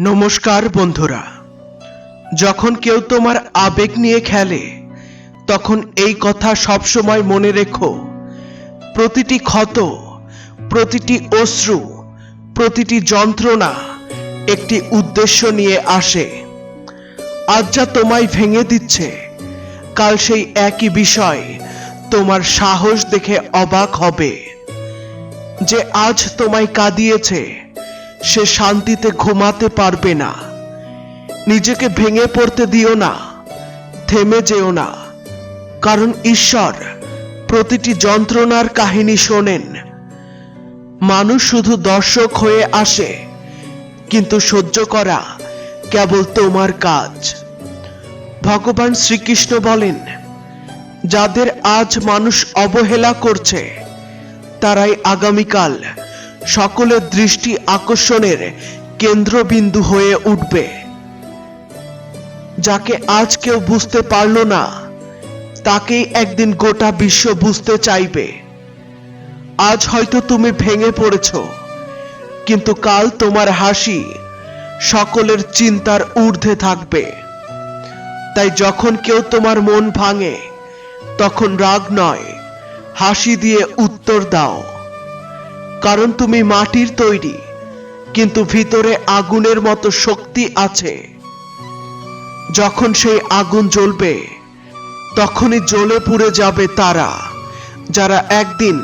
নমস্কার বন্ধুরা। যখন কেউ তোমার আবেগ নিয়ে খেলে, তখন এই কথা সবসময় মনে রেখো। প্রতিটি ক্ষত, প্রতিটি অশ্রু, প্রতিটি যন্ত্রণা একটি উদ্দেশ্য নিয়ে আসে। আজ যা তোমায় ভেঙে দিচ্ছে, কাল সেই একই বিষয় তোমার সাহস দেখে অবাক হবে। যে আজ তোমায় কাঁদিয়েছে সে শান্তিতে ঘুমাতে পারবে না। নিজেকে ভেঙে পড়তে দিও না, থেমে যেও না। কারণ ঈশ্বর প্রতিটি যন্ত্রণার কাহিনী শোনেন। মানুষ শুধু দর্শক হয়ে আসে, কিন্তু সহ্য করা কেবল তোমার কাজ। ভগবান শ্রীকৃষ্ণ বলেন, যাদের আজ মানুষ অবহেলা করছে, তারাই আগামীকাল সকলের দৃষ্টি আকর্ষণের কেন্দ্রবিন্দু হয়ে উঠবে। যাকে আজ কেউ বুঝতে পারল না, তাকেই একদিন গোটা বিশ্ব বুঝতে চাইবে। আজ হয়তো তুমি ভেঙে পড়েছ, কিন্তু কাল তোমার হাসি সকলের চিন্তার ঊর্ধ্বে থাকবে। তাই যখন কেউ তোমার মন ভাঙে, তখন রাগ নয়, হাসি দিয়ে উত্তর দাও। কারণ তুমি মাটির তৈরি, কিন্তু ভিতরে আগুনের মতো শক্তি আছে। যখন সেই আগুন জ্বলবে, তখনই জ্বলে পুড়ে যাবে তারা, যারা একদিন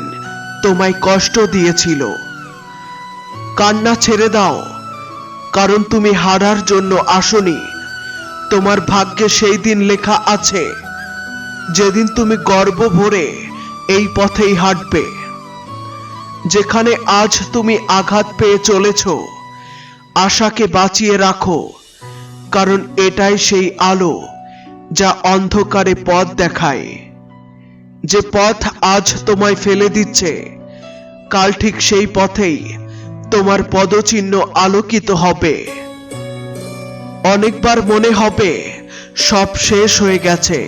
তোমায় কষ্ট দিয়েছিল। কান্না ছেড়ে দাও, কারণ তুমি হারার জন্য আসনি। তোমার ভাগ্যে সেই দিন লেখা আছে, যেদিন তুমি গর্ব ভরে এই পথেই হাঁটবে। যেখানে আজ তুমি আঘাত পেয়ে চলেছ, আশাকে বাঁচিয়ে রাখো, কারণ এটাই সেই আলো যা অন্ধকারে পথ দেখায়। যে পথ আজ তোমায় ফেলে দিচ্ছে, কাল ঠিক সেই পথেই তোমার পদচিহ্ন আলোকিত হবে। অনেকবার মনে হবে, সব শেষ হয়ে গেছে,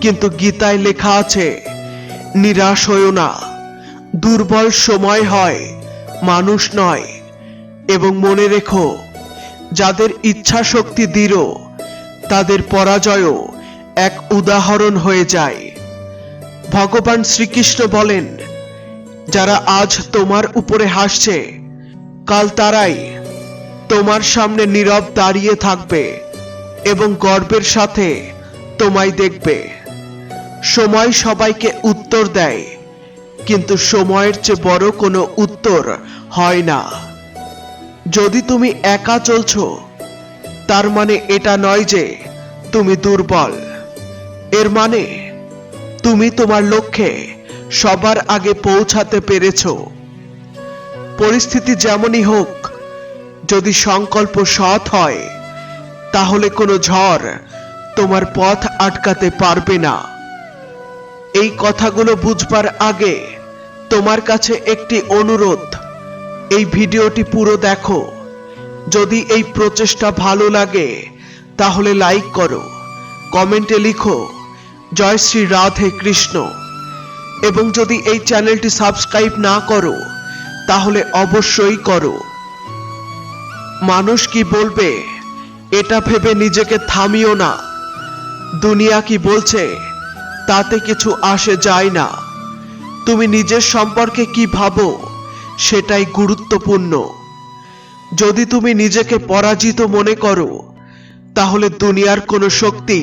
কিন্তু গীতায় লেখা আছে, নিরাশ হইও না। দুর্বল সময় হয়, মানুষ নয়। এবং মনে রেখো, যাদের ইচ্ছা শক্তি দৃঢ়, তাদের পরাজয়ও এক উদাহরণ হয়ে যায়। ভগবান শ্রীকৃষ্ণ বলেন, যারা আজ তোমার উপরে হাসছে, কাল তারাই তোমার সামনে নীরব দাঁড়িয়ে থাকবে এবং গর্বের সাথে তোমায় দেখবে। সময় সবাইকে উত্তর দেয়। কিন্তু সময়ের চেয়ে বড় কোনো উত্তর হয় না। যদি তুমি একা চলছো, তার মানে এটা নয় যে তুমি দুর্বল। এর মানে তুমি তোমার লক্ষ্যে সবার আগে পৌঁছাতে পেরেছ। পরিস্থিতি যেমনই হোক, যদি সংকল্প সৎ হয়, তাহলে কোনো ঝড় তোমার পথ আটকাতে পারবে না। এই কথাগুলো বুঝবার আগে তোমার কাছে একটি অনুরোধ। এই ভিডিওটি পুরো দেখো। যদি এই প্রচেষ্টা ভালো লাগে, তাহলে লাইক করো, কমেন্টে লিখো, জয় শ্রী রাধে কৃষ্ণ। এবং যদি এই চ্যানেলটি সাবস্ক্রাইব না করো, তাহলে অবশ্যই করো। মানুষ কি বলবে, এটা ভেবে নিজেকে থামিও না। দুনিয়া কি বলছে, তাতে কিছু আসে যায় না। তুমি নিজের সম্পর্কে কি ভাবো, সেটাই গুরুত্বপূর্ণ। যদি তুমি নিজেকে পরাজিত মনে করো, তাহলে দুনিয়ার কোনো শক্তি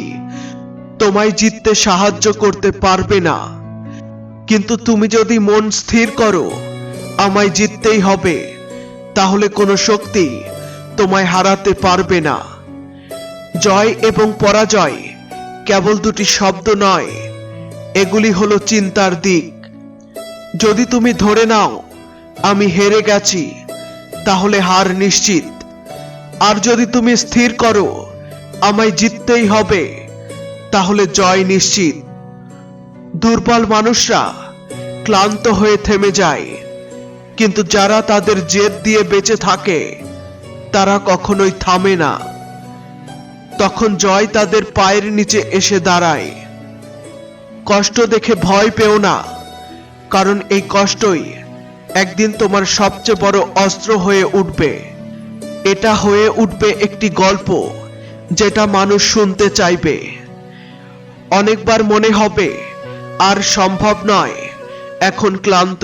তোমায় জিততে সাহায্য করতে পারবে না। কিন্তু তুমি যদি মন স্থির করো, আমায় জিততেই হবে, তাহলে কোনো শক্তি তোমায় হারাতে পারবে না। জয় এবং পরাজয় কেবল দুটি শব্দ নয়, এগুলি হলো চিন্তার দিক। যদি তুমি ধরে নাও, আমি হেরে গেছি, তাহলে হার নিশ্চিত। আর যদি তুমি স্থির করো, আমায় জিততেই হবে, তাহলে জয় নিশ্চিত। দুর্বল মানুষরা ক্লান্ত হয়ে থেমে যায়, কিন্তু যারা তাদের জেদ দিয়ে বেঁচে থাকে, তারা কখনোই থামে না। তখন জয় তাদের পায়ের নিচে এসে দাঁড়ায়। কষ্ট দেখে ভয় পেও না। কারণ এই কষ্টই একদিন তোমার সবচেয়ে বড় অস্ত্র হয়ে উঠবে। এটা হয়ে উঠবে একটি গল্প যেটা মানুষ শুনতে চাইবে। অনেকবার মনে হবে, আর সম্ভব নয়, এখন ক্লান্ত।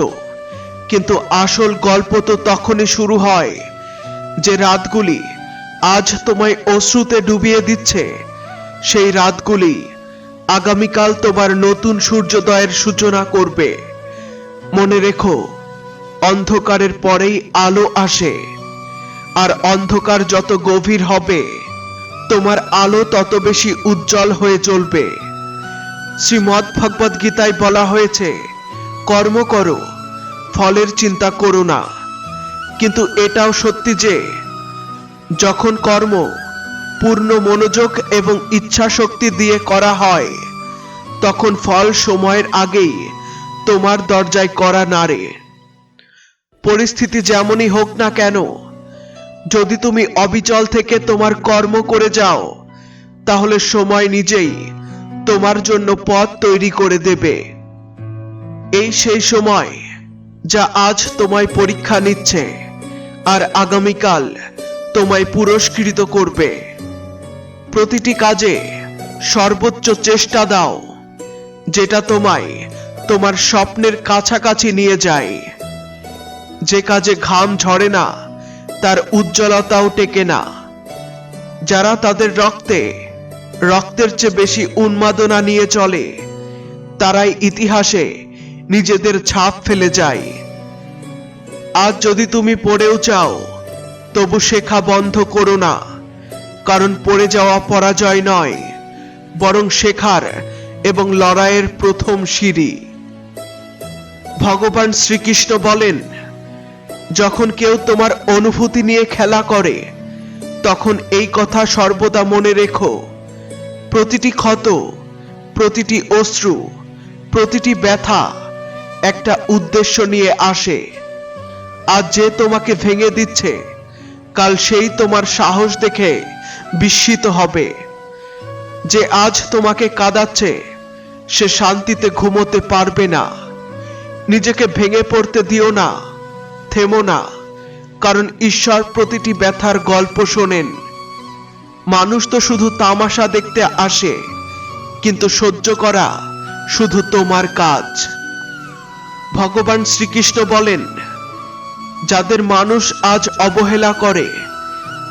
কিন্তু আসল গল্প তো তখনই শুরু হয় যে রাতগুলি আজ তোমায় অশ্রুতে ডুবিয়ে দিচ্ছে। সেই রাতগুলি আগামীকাল তোমার নতুন সূর্যোদয়ের সূচনা করবে। মনে রেখো, অন্ধকারের পরেই আলো আসে, আর অন্ধকার যত গভীর হবে, তোমার আলো তত বেশি উজ্জ্বল হয়ে চলবে। শ্রীমদ ভগবদ গীতায় বলা হয়েছে, কর্ম করো, ফলের চিন্তা করো না। কিন্তু এটাও সত্যি যে, যখন কর্ম পূর্ণ মনোযোগ এবং ইচ্ছা শক্তি দিয়ে করা হয়, তখন ফল সময়ের আগেই তোমার দরজায় করা নাড়ে। পরিস্থিতি যেমনই হোক না কেন, যদি তুমি অবিচল থেকে তোমার কর্ম করে যাও, তাহলে সময় নিজেই তোমার জন্য পথ তৈরি করে দেবে। এই সেই সময় যা আজ তোমায় পরীক্ষা নিচ্ছে আর আগামীকাল তোমায় পুরস্কৃত করবে। প্রতিটি কাজে সর্বোচ্চ চেষ্টা দাও, যেটা তোমায় তোমার স্বপ্নের কাছাকাছি নিয়ে যায় যে কাজে ঘাম ঝরে না, তার উজ্জ্বলতাও টেকে না। যারা তাদের রক্তে, রক্তের চেয়ে বেশি উন্মাদনা নিয়ে চলে, তারাই ইতিহাসে নিজেদের ছাপ ফেলে যায়। আজ যদি তুমি পড়েও চাও, তবু শেখা বন্ধ করো না, কারণ পড়ে যাওয়া পরাজয় নয়, বরং শেখার এবং লড়াইয়ের প্রথম সিঁড়ি। ভগবান শ্রীকৃষ্ণ বলেন, যখন কেউ তোমার অনুভূতি নিয়ে খেলা করে, তখন এই কথা সর্বদা মনে রেখো। প্রতিটি ক্ষত, প্রতিটি অশ্রু, প্রতিটি ব্যথা একটা উদ্দেশ্য নিয়ে আসে। আজ যে তোমাকে ভেঙে দিচ্ছে, কাল সেই তোমার সাহস দেখে বিস্মিত হবে। যে আজ তোমাকে কাঁদাচ্ছে, সে শান্তিতে ঘুমোতে পারবে না। নিজেকে ভেঙে পড়তে দিও না, থেমো না, কারণ ঈশ্বর প্রতিটি ব্যথার গল্প শোনেন। মানুষ তো শুধু তামাশা দেখতে আসে, কিন্তু সহ্য করা শুধু তোমার কাজ। ভগবান শ্রীকৃষ্ণ বলেন, যাদের মানুষ আজ অবহেলা করে,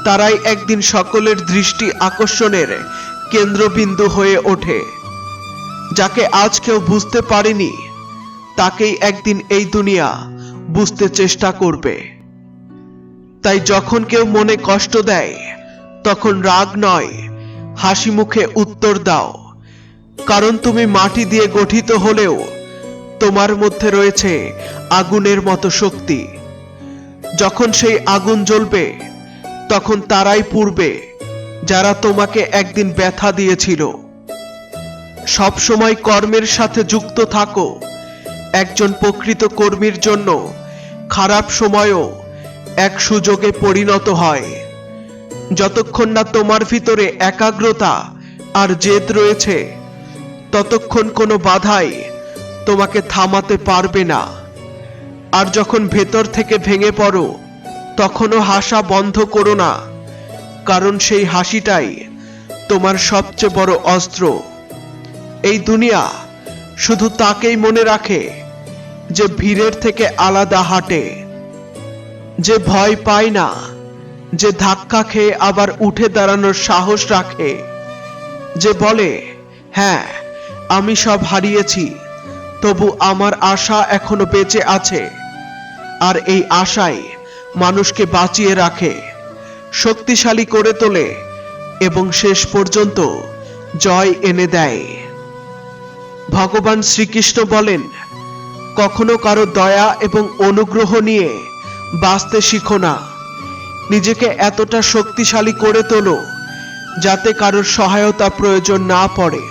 তারাই একদিন সকলের দৃষ্টি আকর্ষণের কেন্দ্রবিন্দু হয়ে ওঠে। যাকে আজ কেউ বুঝতে পারেনি তাকেই একদিন এই দুনিয়া বুঝতে চেষ্টা করবে। তাই যখন কেউ মনে কষ্ট দেয়, তখন রাগ নয়, হাসি মুখে উত্তর দাও। কারণ তুমি মাটি দিয়ে গঠিত হলেও তোমার মধ্যে রয়েছে আগুনের মতো শক্তি। যখন সেই আগুন জ্বলবে, তখন তারাই পূর্বে যারা তোমাকে একদিন ব্যথা দিয়েছিল। সব সময় কর্মের সাথে যুক্ত থাকো একজন প্রকৃত কর্মীর জন্য খারাপ সময়ও এক সুযোগে পরিণত হয়। যতক্ষণ না তোমার ভিতরে একাগ্রতা আর জেদ রয়েছে, ততক্ষণ কোনো বাধাই তোমাকে থামাতে পারবে না। আর যখন ভেতর থেকে ভেঙে পড়ো, তখনও হাসা বন্ধ করো না, কারণ সেই হাসিটাই তোমার সবচেয়ে বড় অস্ত্র। এই দুনিয়া শুধু তাকেই মনে রাখে যে ভিড়ের থেকে আলাদা হাঁটে, যে ভয় পায় না, যে ধাক্কা খেয়ে আবার উঠে দাঁড়ানোর সাহস রাখে, যে বলে হ্যাঁ আমি সব হারিয়েছি, তবু আমার আশা এখনও বেঁচে আছে। আর এই আশাই মানুষকে বাঁচিয়ে রাখে, শক্তিশালী করে তোলে এবং শেষ পর্যন্ত জয় এনে দেয়। ভগবান শ্রীকৃষ্ণ বলেন, কখনো কারও দয়া এবং অনুগ্রহ নিয়ে বাঁচতে শিখো না। নিজেকে এতটা শক্তিশালী করে তোলো যাতে কারোর সহায়তা প্রয়োজন না পড়ে।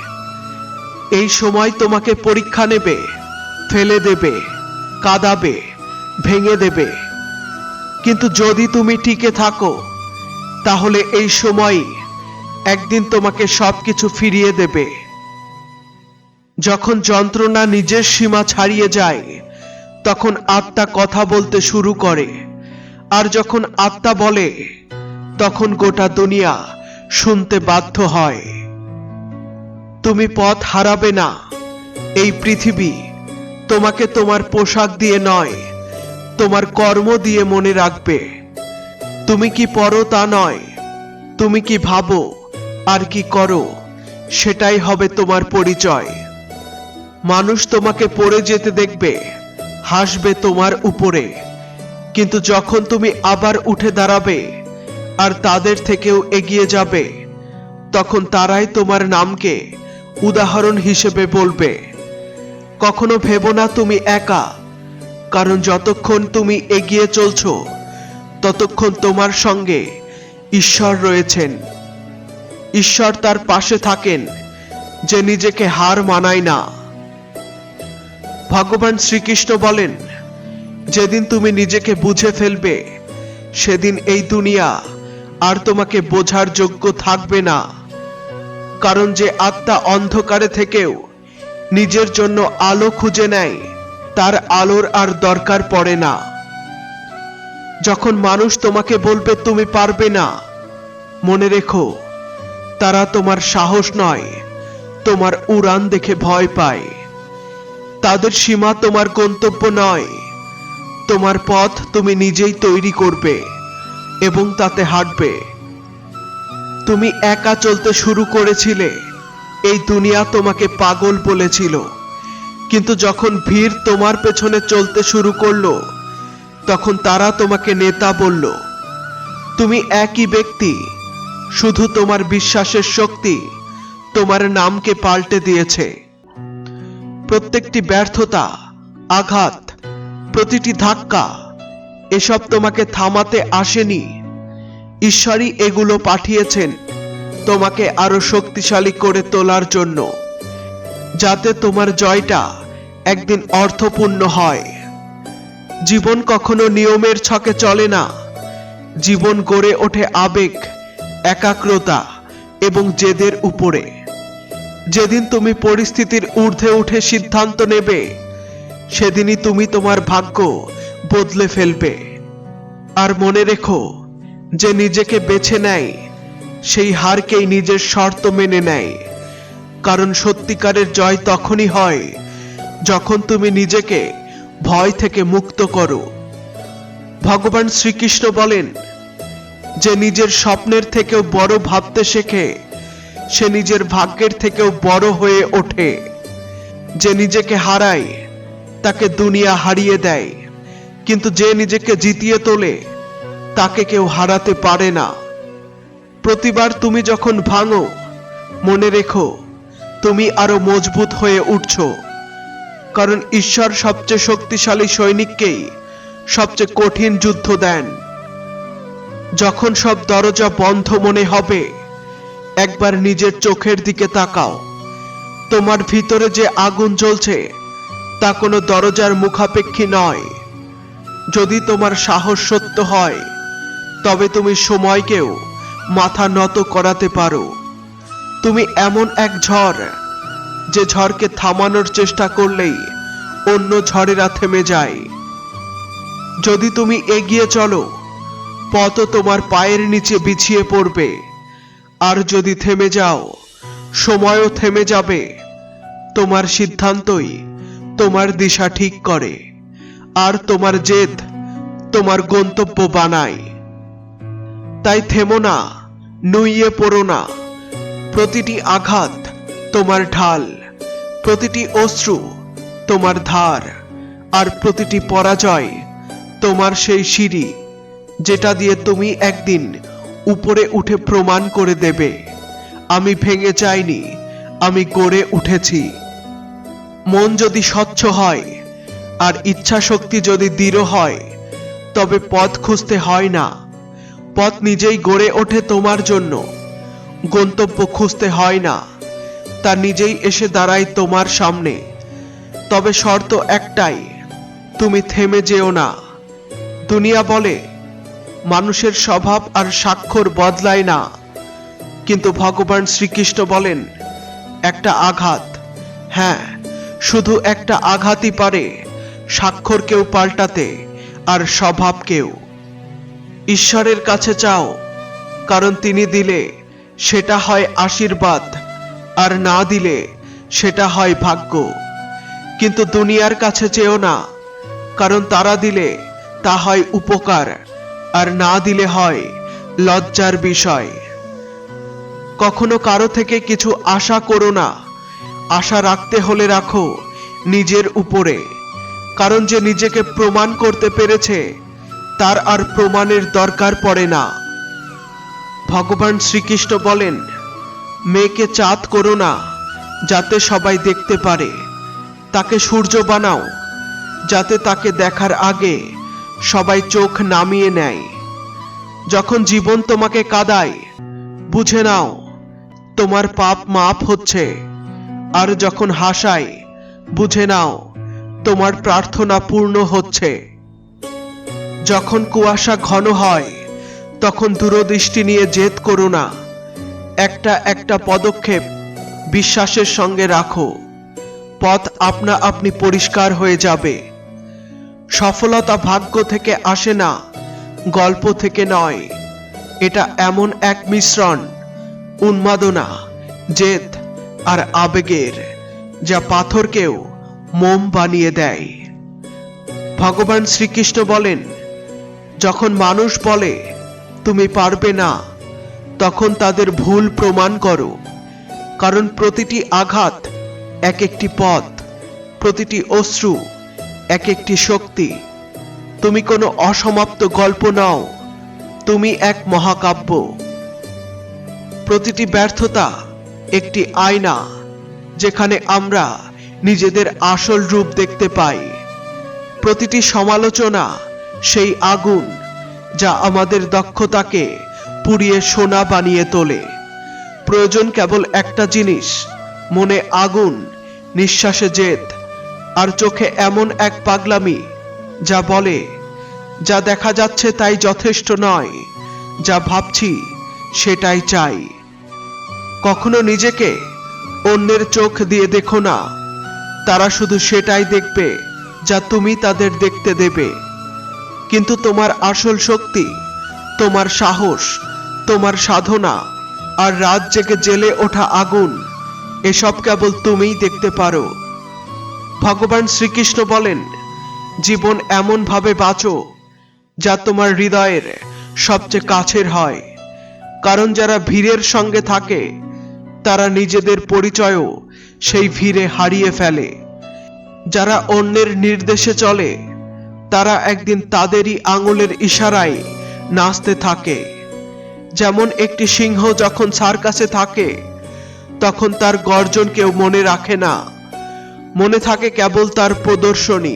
এই সময় তোমাকে পরীক্ষা নেবে, ফেলে দেবে, কাঁদাবে, ভেঙে দেবে। কিন্তু যদি তুমি টিকে থাকো, তাহলে এই সময় একদিন তোমাকে সবকিছু ফিরিয়ে দেবে। যখন যন্ত্রণা নিজের সীমা ছাড়িয়ে যায়, তখন আত্মা কথা বলতে শুরু করে। আর যখন আত্মা বলে, তখন গোটা দুনিয়া শুনতে বাধ্য হয়। তুমি পথ হারাবে না, এই পৃথিবী তোমাকে তোমার পোশাক দিয়ে নয়, তোমার কর্ম দিয়ে মনে রাখবে। তুমি কি পড়ো তা নয়, তুমি কি ভাবো আর কি করো, সেটাই হবে তোমার পরিচয়। মানুষ তোমাকে পড়ে যেতে দেখবে, হাসবে তোমার উপরে। কিন্তু যখন তুমি আবার উঠে দাঁড়াবে আর তাদের থেকেও এগিয়ে যাবে, তখন তারাই তোমার নামকে উদাহরণ হিসেবে বলবে। কখনো ভেবো না তুমি একা, কারণ যতক্ষণ তুমি এগিয়ে চলছো, ততক্ষণ তোমার সঙ্গে ঈশ্বর রয়েছেন। ঈশ্বর তার পাশে থাকেন, যে নিজেকে হার মানায় না। ভগবান শ্রীকৃষ্ণ বলেন, যেদিন তুমি নিজেকে বুঝে ফেলবে, সেদিন এই দুনিয়া আর তোমাকে বোঝার যোগ্য থাকবে না। কারণ যে আত্মা অন্ধকারে থেকেও নিজের জন্য আলো খুঁজে নেয়, তার আলোর আর দরকার পড়ে না। যখন মানুষ তোমাকে বলবে, তুমি পারবে না, মনে রেখো, তারা তোমার সাহস নয়, তোমার উড়ান দেখে ভয় পায়। তাদের সীমা তোমার গন্তব্য নয়। তোমার পথ তুমি নিজেই তৈরি করবে এবং তাতে হাঁটবে। তুমি একা চলতে শুরু করেছিলে, এই দুনিয়া তোমাকে পাগল বলেছিল। কিন্তু যখন ভিড় তোমার পেছনে চলতে শুরু করল, তখন তারা তোমাকে নেতা বলল, তুমি একই ব্যক্তি, শুধু তোমার বিশ্বাসের শক্তি তোমার নামকে পাল্টে দিয়েছে। প্রত্যেকটি ব্যর্থতা, আঘাত, প্রতিটি ধাক্কা, এসব তোমাকে থামাতে আসেনি। ঈশ্বরই এগুলো পাঠিয়েছেন তোমাকে আরও শক্তিশালী করে তোলার জন্য, যাতে তোমার জয়টা একদিন অর্থপূর্ণ হয়। জীবন কখনো নিয়মের ছকে চলে না। জীবন গড়ে ওঠে আবেগ, একাগ্রতা এবং জেদের উপরে। যেদিন তুমি পরিস্থিতির ঊর্ধ্বে উঠে সিদ্ধান্ত নেবে, সেদিনই তুমি তোমার ভাগ্য বদলে ফেলবে। আর মনে রেখো, যে নিজেকে বেছে নেয়, সেই হারকেই নিজের শর্ত মেনে নেয়। কারণ সত্যিকারের জয় তখনই হয়, যখন তুমি নিজেকে ভয় থেকে মুক্ত করো। ভগবান শ্রীকৃষ্ণ বলেন, যে নিজের স্বপ্নের থেকেও বড় ভাবতে শেখে সে নিজের ভাগ্যের থেকেও বড় হয়ে ওঠে। যে নিজেকে হারায়, তাকে দুনিয়া হারিয়ে দেয়। কিন্তু যে নিজেকে জিতিয়ে তোলে, তাকে কেউ হারাতে পারে না। প্রতিবার তুমি যখন ভাঙো, মনে রেখো, তুমি আরও মজবুত হয়ে উঠছো। কারণ ঈশ্বর সবচেয়ে শক্তিশালী সৈনিককেই সবচেয়ে কঠিন যুদ্ধ দেন। যখন সব দরজা বন্ধ মনে হবে একবার নিজের চোখের দিকে তাকাও। তোমার ভিতরে যে আগুন জ্বলছে, তা কোনো দরজার মুখাপেক্ষী নয়। যদি তোমার সাহস সত্য হয়, তবে তুমি সময়কেও মাথা নত করাতে পারো। তুমি এমন এক ঝড়, যে ঝড়কে থামানোর চেষ্টা করলেই অন্য ঝড়েরা থেমে যায়। যদি তুমি এগিয়ে চলো পথ তোমার পায়ের নিচে বিছিয়ে পড়বে। আর যদি থেমে যাও, সময়ও থেমে যাবে। তোমার সিদ্ধান্তই তোমার দিশা ঠিক করে। আর তোমার জেদ তোমার গন্তব্য বানায়। তাই থেমো না, নুইয়ে পড়ো না। প্রতিটি আঘাত তোমার ঢাল, প্রতিটি অশ্রু তোমার ধার, আর প্রতিটি পরাজয় তোমার সেই সিঁড়ি যেটা দিয়ে তুমি একদিন উপরে উঠে প্রমাণ করে দেবে। আমি ভেঙে যাইনি, আমি গড়ে উঠেছি। মন যদি স্বচ্ছ হয়, আর ইচ্ছা শক্তি যদি দৃঢ় হয়, তবে পথ খুঁজতে হয় না। পথ নিজেই গড়ে ওঠে তোমার জন্য। গন্তব্য খুঁজতে হয় না। তা নিজেই এসে দাঁড়ায় তোমার সামনে। তবে শর্ত একটাই, তুমি থেমে যেও না। দুনিয়া বলে মানুষের স্বভাব আর স্বাক্ষর বদলায় না। কিন্তু ভগবান শ্রীকৃষ্ণ বলেন, একটা আঘাত। হ্যাঁ শুধু একটা আঘাতই পারে স্বাক্ষরকেও পাল্টাতে আর স্বভাবকেও ঈশ্বরের কাছে চাও, কারণ তিনি দিলে সেটা হয় আশীর্বাদ, আর না দিলে সেটা হয় ভাগ্য। কিন্তু দুনিয়ার কাছে চেয়েও না, কারণ তারা দিলে তা হয় উপকার। আর না দিলে হয়, লজ্জার বিষয়। কখনো কারও থেকে কিছু আশা করো না। আশা রাখতে হলে রাখো নিজের উপরে। কারণ যে নিজেকে প্রমাণ করতে পেরেছে, তার আর প্রমাণের দরকার পড়ে না। ভগবান শ্রীকৃষ্ণ বলেন, মেয়েকে চাঁদ করো না, যাতে সবাই দেখতে পারে। তাকে সূর্য বানাও, যাতে তাকে দেখার আগে সবাই চোখ নামিয়ে নেয়। যখন জীবন তোমাকে কাদায়, বুঝে নাও, তোমার পাপ মাপ হচ্ছে। আর যখন হাসায়, বুঝে নাও, তোমার প্রার্থনা পূর্ণ হচ্ছে। যখন কুয়াশা ঘন হয়, তখন দূরদৃষ্টি নিয়ে জেদ করো না। একটা একটা পদক্ষেপ বিশ্বাসের সঙ্গে রাখো। পথ আপনা আপনি পরিষ্কার হয়ে যাবে। সফলতা ভাগ্য থেকে আসে না, গল্প থেকে নয়। এটা এমন এক মিশ্রণ, উন্মাদনা, জেদ আর আবেগের, যা পাথরকেও মোম বানিয়ে দেয়। ভগবান শ্রীকৃষ্ণ বলেন, যখন মানুষ বলে, তুমি পারবে না তখন তাদের ভুল প্রমাণ করো। কারণ প্রতিটি আঘাত এক একটি পথ, প্রতিটি অশ্রু এক একটি শক্তি। তুমি কোনো অসমাপ্ত গল্প নাও। তুমি এক মহাকাব্য। প্রতিটি ব্যর্থতা একটি আয়না, যেখানে আমরা নিজেদের আসল রূপ দেখতে পাই। প্রতিটি সমালোচনা সেই আগুন যা আমাদের দক্ষতাকে পুড়িয়ে সোনা বানিয়ে তোলে। প্রয়োজন কেবল একটা জিনিস, মনে আগুন, নিঃশ্বাসে জেদ। আর চোখে এমন এক পাগলামি, যা বলে, যা দেখা যাচ্ছে তাই যথেষ্ট নয়, যা ভাবছি সেটাই চাই। কখনো নিজেকে অন্যের চোখ দিয়ে দেখো না, তারা শুধু সেটাই দেখবে, যা তুমি তাদের দেখতে দেবে। কিন্তু তোমার আসল শক্তি, তোমার সাহস, তোমার সাধনা আর রাত জেগে জেলে ওঠা আগুন, এসব কেবল তুমিই দেখতে পারো। ভগবান শ্রীকৃষ্ণ বলেন, জীবন এমনভাবে বাঁচো, যা তোমার হৃদয়ের সবচেয়ে কাছের হয়। কারণ যারা ভিড়ের সঙ্গে থাকে, তারা নিজেদের পরিচয়ও সেই ভিড়ে হারিয়ে ফেলে। যারা অন্যের নির্দেশে চলে, তারা একদিন তাদেরই আঙুলের ইশারায় নাচতে থাকে। যেমন একটি সিংহ যখন সার্কাসে থাকে, তখন তার গর্জন কেউ মনে রাখে না। মনে থাকে কেবল তার প্রদর্শনী।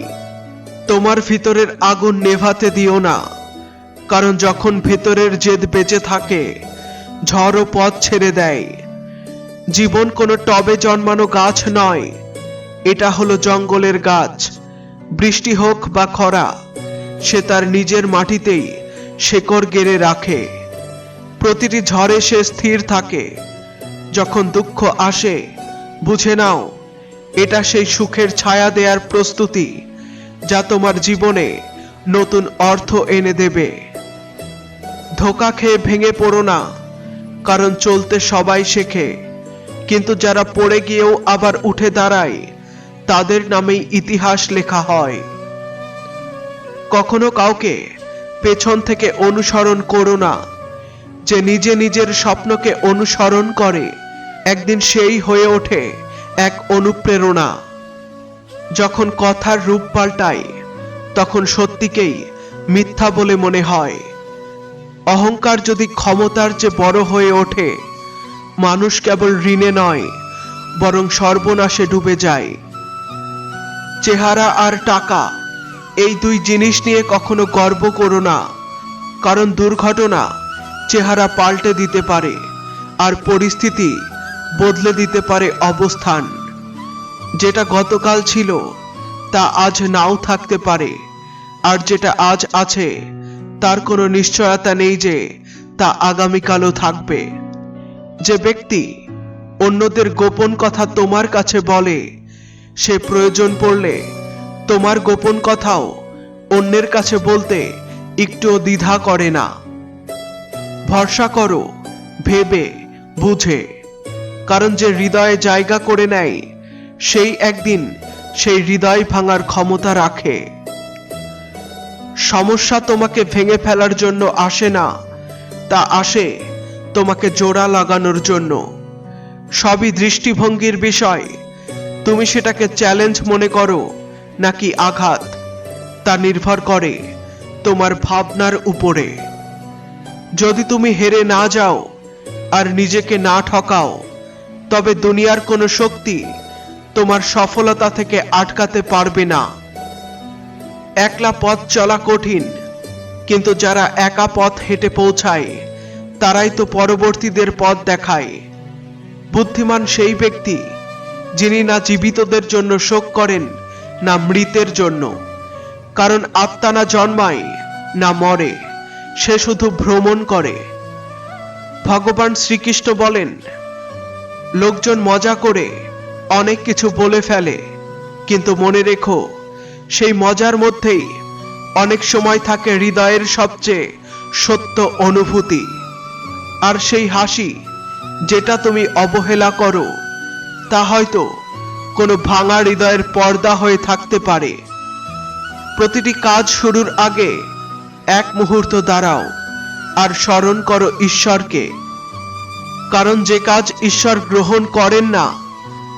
তোমার ভিতরের আগুন নেভাতে দিও না, কারণ যখন ভেতরের জেদ বেঁচে থাকে ঝড়ও পথ ছেড়ে দেয়। জীবন কোনো টবে জন্মানো গাছ নয়, এটা হলো জঙ্গলের গাছ, বৃষ্টি হোক বা খরা, সে তার নিজের মাটিতেই শেকড় গেড়ে রাখে। প্রতিটি ঝড়ে সে স্থির থাকে, যখন দুঃখ আসে, বুঝে নাও এটা সেই সুখের ছায়া দেওয়ার প্রস্তুতি, যা তোমার জীবনে নতুন অর্থ এনে দেবে। ধোকা খেয়ে ভেঙে পড়ো না, কারণ চলতে সবাই শেখে, কিন্তু যারা পড়ে গিয়েও আবার উঠে দাঁড়ায়, তাদের নামেই ইতিহাস লেখা হয়। কখনো কাউকে পেছন থেকে অনুসরণ করো না, যে নিজে নিজের স্বপ্নকে অনুসরণ করে, একদিন সেই হয়ে ওঠে এক অনুপ্রেরণা। যখন কথার রূপ পাল্টায়, তখন সত্যিকেই মিথ্যা বলে মনে হয়। অহংকার যদি ক্ষমতার চেয়ে বড় হয়ে ওঠে, মানুষ কেবল ঋণে নয়, বরং সর্বনাশে ডুবে যায়। চেহারা আর টাকা, এই দুই জিনিস নিয়ে কখনো গর্ব করো না, কারণ দুর্ঘটনা চেহারা পাল্টে দিতে পারে, আর পরিস্থিতি বদলে দিতে পারে অবস্থান। যেটা গতকাল ছিল, তা আজ নাও থাকতে পারে। আর যেটা আজ আছে, তার কোনো নিশ্চয়তা নেই যে, তা আগামীকালও থাকবে। যে ব্যক্তি অন্যদের গোপন কথা তোমার কাছে বলে, সে প্রয়োজন পড়লে তোমার গোপন কথাও অন্যের কাছে বলতে একটুও দ্বিধা করে না। ভরসা করো, ভেবে, বুঝে। কারণ যে হৃদয়ে জায়গা করে নেয়, সেই একদিন সেই হৃদয় ভাঙার ক্ষমতা রাখে। সমস্যা তোমাকে ভেঙে ফেলার জন্য আসে না, তা আসে তোমাকে জোড়া লাগানোর জন্য। সবই দৃষ্টিভঙ্গির বিষয়। তুমি সেটাকে চ্যালেঞ্জ মনে করো, নাকি আঘাত? তা নির্ভর করে তোমার ভাবনার উপরে। যদি তুমি হেরে না যাও, আর নিজেকে না ঠকাও তবে দুনিয়ার কোনো শক্তি তোমার সফলতা থেকে আটকাতে পারবে না। একলা পথ চলা কঠিন, কিন্তু যারা একা পথ হেঁটে পৌঁছায়, তারাই তো পরবর্তীদের পথ দেখায়। বুদ্ধিমান সেই ব্যক্তি যিনি না জীবিতদের জন্য শোক করেন, না মৃতের জন্য। কারণ আত্মা না জন্মায়, না মরে, সে শুধু ভ্রমণ করে। ভগবান শ্রীকৃষ্ণ বলেন লোকজন মজা করে, অনেক কিছু বলে ফেলে। কিন্তু মনে রেখো, সেই মজার মধ্যেই অনেক সময় থাকে হৃদয়ের সবচেয়ে সত্য অনুভূতি। আর সেই হাসি, যেটা তুমি অবহেলা করো, তা হয়তো কোনো ভাঙা হৃদয়ের পর্দা হয়ে থাকতে পারে। প্রতিটি কাজ শুরুর আগে এক মুহূর্ত দাঁড়াও, আর স্মরণ করো ঈশ্বরকে। কারণ যে কাজ ঈশ্বর গ্রহণ করেন না,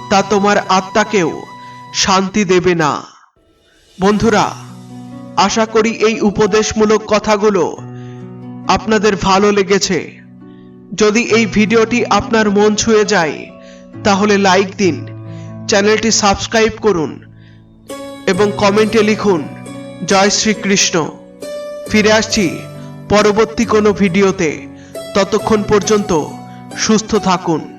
তা তোমার আত্মাকেও শান্তি দেবে না। বন্ধুরা, আশা করি এই উপদেশমূলক কথাগুলো আপনাদের ভালো লেগেছে। যদি এই ভিডিওটি আপনার মন ছুঁয়ে যায়, তাহলে লাইক দিন, চ্যানেলটি সাবস্ক্রাইব করুন এবং কমেন্টে লিখুন, জয় শ্রীকৃষ্ণ। ফিরে আসছি পরবর্তী কোনো ভিডিওতে। ততক্ষণ পর্যন্ত সুস্থ থাকুন।